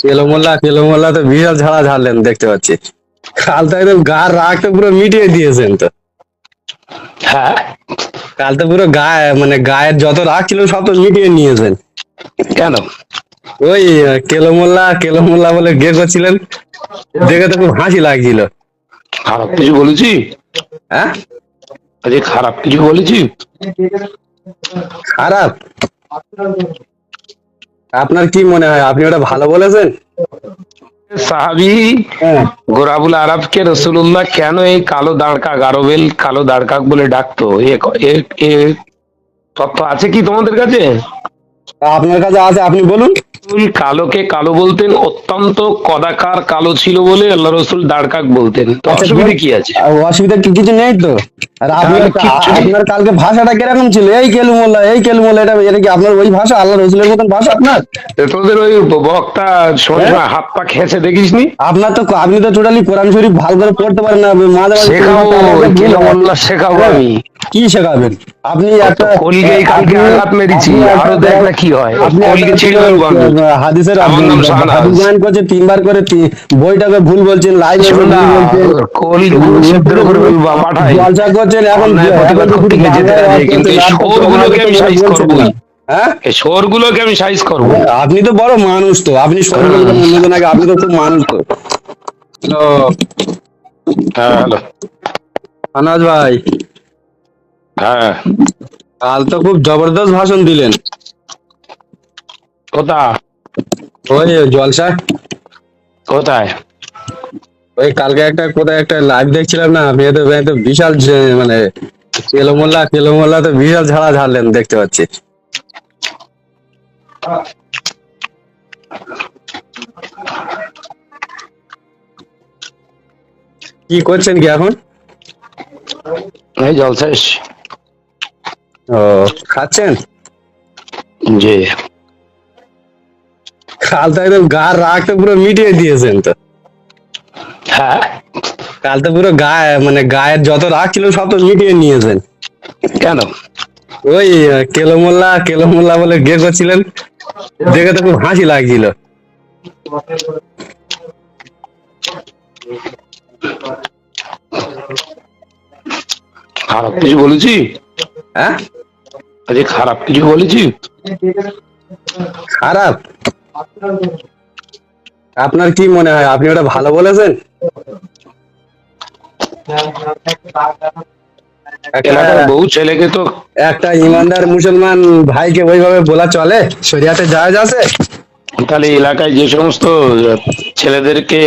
কেলো মোল্লা কেলো মোল্লা তো বিশাল ঝাড়া ঝাড়লেন দেখতে পাচ্ছি। কাল তো একদম গার রাগ তো পুরো মিটিয়ে দিয়েছেন তো। হ্যাঁ? কাল তো পুরো গায়ে মানে গায়ের যত রাগ ছিল সব তো মিটিয়ে নিয়েছেন। কেন? ওই আহ, কেলো মোল্লা কেলো মোল্লা বলে গে করছিলেন। দেখে তো খুব হাসি লাগছিল। খারাপ কিছু বলেছি? হ্যাঁ? খারাপ কিছু বলেছি? খারাপ? আপনার কি মনে হয়? আপনি ওটা ভালো বলেছেন? সাহাবি হ্যাঁ। গোরাবুল আরবকে রসুল্লাহ কেন এই কালো দাঁড়কাক আরবেল কালো দাঁড়কাক বলে ডাকতো? তথ্য আছে কি তোমাদের কাছে? আপনার কাছে আছে আপনি বলুন। রসুল কালোকে কালো বলতেন অত্যন্ত কদাকার কালো ছিল বলে আল্লাহ রসুল দাঁড়কাক বলতেন। তো আচ্ছা, অসুবিধা কি আছে? কিছু কি কিছু নেই তো? আর আপনার কালকে ভাষাটা কীরকম ছিল? এই কেলু মোল্লা এই কেলু মোল্লা এটা এটা কি আপনার ওই ভাষা? আল্লাহ রসুলের মতন ভাষা আপনার? তোদের ওই বক্তা শোনে হ্যাঁ? হাত পা খেয়েছে দেখিসনি? আপনার তো আপনি তো টোটালি কোরআন শরীফ ভালো করে পড়তে পারেন না মাঝে মাঝে শেখাবো। মোল্লা শেখাবো আমি। কি শেখাবেন? আপনি একটা কলকেই কালকে আঘাত মেরেছি আরও দেখ না কি হয়? কলকে হাদিসের করছে তিনবার করে তি- বইটাকে ভুল বলছেন লাইভ শোন করে ফেলব, পাঠাই। জলসা করছেন এখন প্রতিবাদ করতে যেতে রাজি, কিন্তু এই শোরগুলোকে আমি সাইজ। করবোই। হ্যাঁ? শোরগুলোকে আমি সাইজ করব। আপনি তো বড় মানুষ তো আপনি সরকার অন্যজন আগে আপনি তো খুব মানুষ তো। হ্যাঁ হ্যালো। আনাজ ভাই। হ্যাঁ। কাল তো খুব জবরদস্ত ভাষণ দিলেন। কোথা ওই জলসা কোথায়? ওই কালকে একটা কোথায় একটা লাইভ দেখছিলাম না আপনি তো বিশাল মানে কেলো মোল্লা কেলো মোল্লা তো বিশাল ঝাড়া ঝাড়লেন দেখতে পাচ্ছি। কি করছেন কি এখন? এই জলসা। ও খাচ্ছেন? জি। কাল তো একদম গার রাগ তো পুরো মিটিয়ে দিয়েছেন তো। হ্যাঁ। কাল তো পুরো গায়ে মানে গায়ের যত রাগ ছিল সব তো মিটিয়ে নিয়েছেন। কেন? ওই কেলো মোল্লা কেলো মোল্লা বলে গে করছিলেন। দেখে তো খুব হাসি লাগছিল। খারাপ কিছু বলেছি? হ্যাঁ? আজকে খারাপ কিছু বলেছি? খারাপ? আপনার কি মনে হয়? আপনি ওটা ভালো বলেছেন? বহু ছেলেকে তো একটা ইমানদার মুসলমান ভাইকে ওইভাবে বলা চলে? শরিয়াতে জায়েজ আছে? তাহলে এলাকায় যে সমস্ত ছেলেদেরকে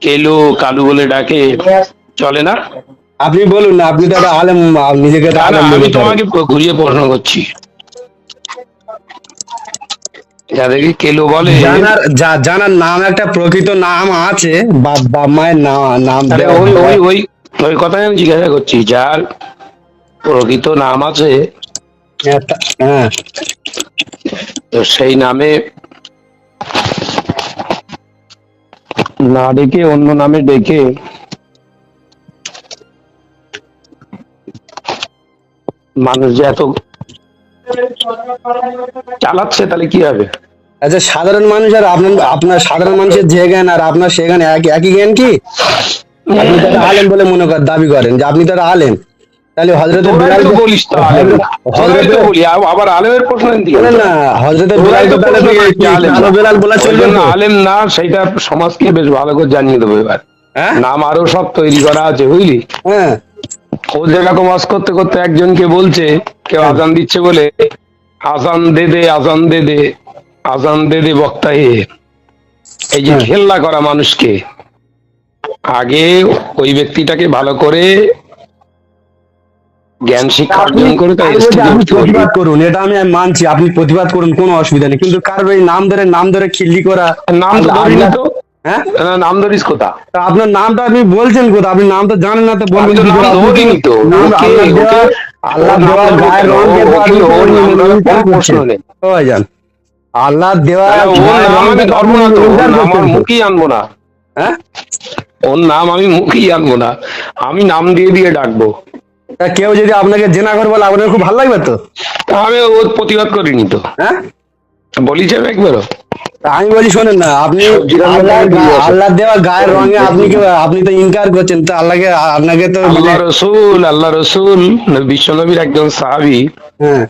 কেলু কালু বলে ডাকে চলে না? আপনি বলুন না আপনি একটা আলেম নিজেকে আমি তোমাকে ঘুরিয়ে প্রশ্ন করছি। যাদেরকে কেলু বলে? জানার জানার নাম একটা প্রকৃত নাম আছে বাপ মায়ের নাম ওই ওই ওই ওই কথাই আমি জিজ্ঞাসা করছি যার প্রকৃত নাম আছে হ্যাঁ। তো সেই নামে না ডেকে অন্য নামে ডেকে মানুষ যে এত চালাচ্ছে তাহলে কি হবে? আচ্ছা সাধারণ মানুষ আর আপনার আপনার সাধারণ মানুষের যে জ্ঞান আর আপনার সে জ্ঞান একই একই জ্ঞান কি? আপনি তো একটা আলেম বলে মনে কর দাবি করেন যে আপনি তো একটা আলেম। তাহলে হজরত বলিস তো আলেম। না। বলি আবার আলেমের প্রশ্ন না না হজরত বিলাল না। বলা চলবে তো? আলেম না সেটা সমাজকে বেশ ভালো করে জানিয়ে দেবো এবার। হ্যাঁ? নাম আরও সব তৈরি করা আছে বুঝলি? হ্যাঁ। ও যেরকম ওয়াজ করতে করতে একজনকে বলছে কেউ আজান দিচ্ছে বলে আজান দে দে আজান দে দে আজান দে দে বক্তা এ এই যে হ্যাঁ। করা মানুষকে আগে ওই ব্যক্তিটাকে ভালো করে জ্ঞান শিক্ষা অর্জন করে তাই। প্রতিবাদ করুন এটা আমি মানছি আপনি প্রতিবাদ করুন কোনো অসুবিধা নেই কিন্তু কারোর এই নাম ধরে নাম ধরে খিল্লি করা নাম তো হ্যাঁ? নাম ধরিস কোথা? তা আপনার নামটা আপনি বলছেন কোথা? আপনি নাম তো জানেন না তো বলবেন আল্লাহ দেওয়া না তো। আমার মুখেই আনব না। হ্যাঁ? ওর নাম আমি মুখেই আনব না। আমি নাম দিয়ে দিয়ে ডাকবো। তা কেউ যদি আপনাকে জেনা করে বলে আপনার খুব ভালো লাগবে তো? আমি ওর প্রতিবাদ করিনি তো। হ্যাঁ? বলিছে আমি একবারও? আমি বলি শোনেন না আপনি আল্লাহ দেওয়া গায়ের রঙে আপনি কি আপনি তো ইনকার করছেন তো আল্লাহকে আপনাকে তো মানে- আল্লাহ রসুল আল্লাহ রসুল বিশ্বনবীর একজন সাহাবি। হ্যাঁ।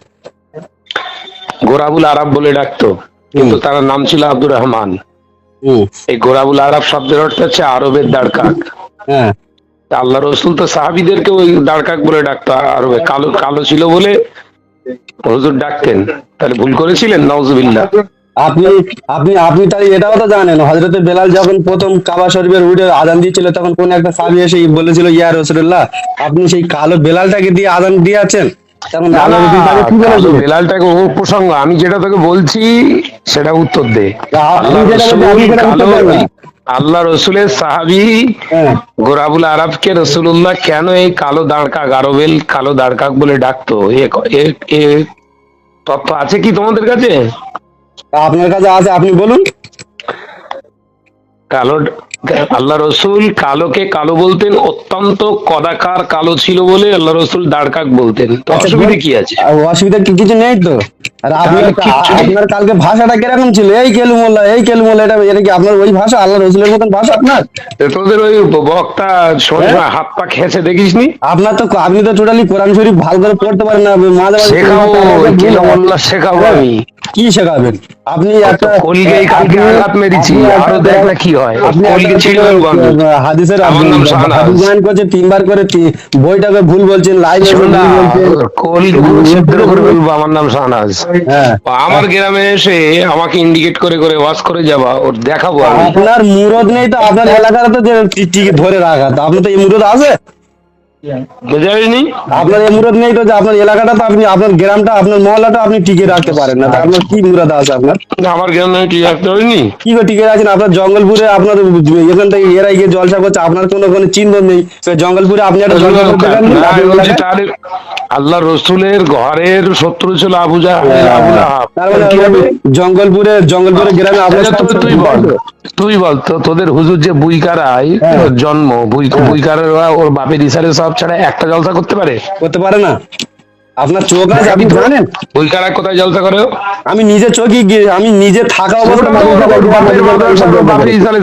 গোরাবুল আরব বলে ডাকতো কিন্তু তার নাম ছিল আব্দুর রহমান। হুম, এই গোরাবুল আরব শব্দের অর্থ হচ্ছে আরবের দাড়কাক হ্যাঁ। আল্লাহ রসুল তো সাহাবিদেরকে ওই দাড়কাক বলে ডাকতো আরবে কালো কালো ছিল বলে হুজুর ডাকতেন। তাহলে ভুল করেছিলেন? নওজুবিল্লাহ আপনি আপনি আপনি তাহলে এটাও তো জানেন। হজরতে বেলাল যখন প্রথম কাবা শরীফের উঠে আজান দিয়েছিল তখন কোন একটা সাবি এসে বলেছিল ইয়া রসুল্লাহ আপনি সেই কালো বেলালটাকে দিয়ে আজান দিয়েছেন? বেলালটাকে ও প্রসঙ্গ আমি যেটা তোকে বলছি সেটা উত্তর দে। আল্লাহ রসুলের সাহাবি হ্যাঁ। গোরাবুল আরবকে রসুল্লাহ কেন এই কালো দাঁড়কাক আরবেল কালো দাঁড়কাক বলে ডাকতো? এ তথ্য আছে কি তোমাদের কাছে? আপনার কাছে আছে আপনি বলুন। কালো আল্লাহ রসুল কালোকে কালো বলতেন অত্যন্ত কদাকার কালো ছিল বলে আল্লাহ রসুল দাঁড়কাক বলতেন। আচ্ছা, অসুবিধা কি আছে? অসুবিধা কি কিছু নেই তো? আর আপনার কালকে ভাষাটা কীরকম ছিল? এই কেলুমোল্লা এই কেলুমোল্লা এটা এটা কি আপনার ওই ভাষা? আল্লাহ রসুলের মতন ভাষা আপনার? তোদের ওই বক্তা শোনে হ্যাঁ? হাত পা খেঁচে দেখিসনি? আপনার তো আপনি তো টোটালি কোরআন শরীফ ভালো করে পড়তে পারেন না মাঝে মাঝে শেখাবো ভুল হয়। শেখাবো আমি। কি শেখাবেন? আপনি একটা কলগেই কালকে আঘাত মেরেছি আরও দেখ না কি হয়? আপনি কলগে একটা ছিঁড়ে ফেলব আমি। হাদিসের আমার হাদিস করছে তিনবার করে বইটাকে ভুল বলছেন কল করে আমার নাম শাহনাজ হ্যাঁ। আমার গ্রামে এসে আমাকে ইন্ডিকেট করে করে ওয়াশ করে যাবা ওর দেখাবো আপনার মুরদ নেই তো আপনার এলাকার তো ধরে রাখা তো আপনার তো এই মুরদ আছে? আপনার এই মুরদ নেই তো যে আপনার এলাকাটা তো আপনি আপনার গ্রামটা আপনার মহল্লাটা আপনি টিকে রাখতে পারেন না। আপনার কি মুরদ আছে আপনার? আমার গ্রামে ঠিক রাখতে পারিনি। কি করে টিকে রাখছেন? আপনার জঙ্গলপুরে আপনার এখান থেকে এরাই গিয়ে জলসা করছে আপনার কোনো কোনো চিহ্ন নেই। জঙ্গলপুরে আপনি একটা জলসা করতে আল্লাহ রসুলের ঘরের শত্রু ছিল আবু জাহেল আবু লাহাব তার মানে? জঙ্গলপুরে জঙ্গলপুরে গ্রামে আপনার আচ্ছা, তুই বল। তুই বল তো তোদের হুজুর যে বুইকারায় হ্যাঁ। জন্ম বুই বুইকারের ওর বাপের ইসারে সব ছাড়া একটা জলসা করতে পারে করতে পারে না আপনার চোখ আছে আপনি জানেন বুইকারা কোথায় জলসা করে আমি নিজে চোখে গিয়ে আমি নিজে থাকা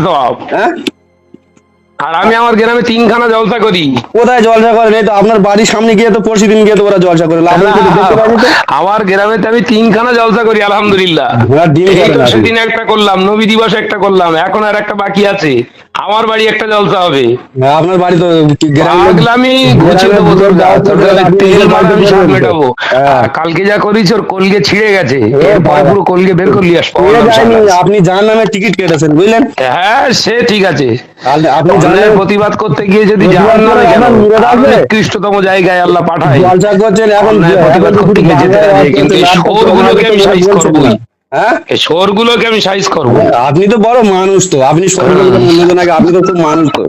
সব হ্যাঁ আর আমি আমার গ্রামে তিনখানা জলসা করি কোথায় জলসা করেন এই তো আপনার বাড়ির সামনে গিয়ে তো পরশু দিন গিয়ে তো ওরা জলসা করে আমার গ্রামে তো আমি তিনখানা জলসা করি আলহামদুলিল্লাহ করে। সেদিন একটা করলাম নবী দিবস একটা করলাম এখন আর একটা বাকি আছে আমার বাড়ি একটা জলসা হবে। হ্যাঁ, আপনার বাড়ি তো দেবো তেল আমি মেটাবো। হ্যাঁ। কালকে যা করিস ওর কলগে ছিঁড়ে গেছে। এরপরে পুরো কলগে বের করলি আস পুরো যায়নি, আপনি জাহান নামে টিকিট কেটেছেন বুঝলেন? হ্যাঁ সে ঠিক আছে। আপনি প্রতিবাদ করতে গিয়ে যদি জাহান নামে কেন। নিকৃষ্টতম জায়গায় আল্লাহ পাঠায়। জলসা করছেন এখন প্রতিবাদ করতে গিয়ে যেতে কিন্তু আমি সাইজ করবোই। হ্যাঁ? এই আমি সাইজ করব। আপনি তো বড় মানুষ তো। আপনি সরকার অন্যজনাকে আপনি তো খুব মানুষ তো।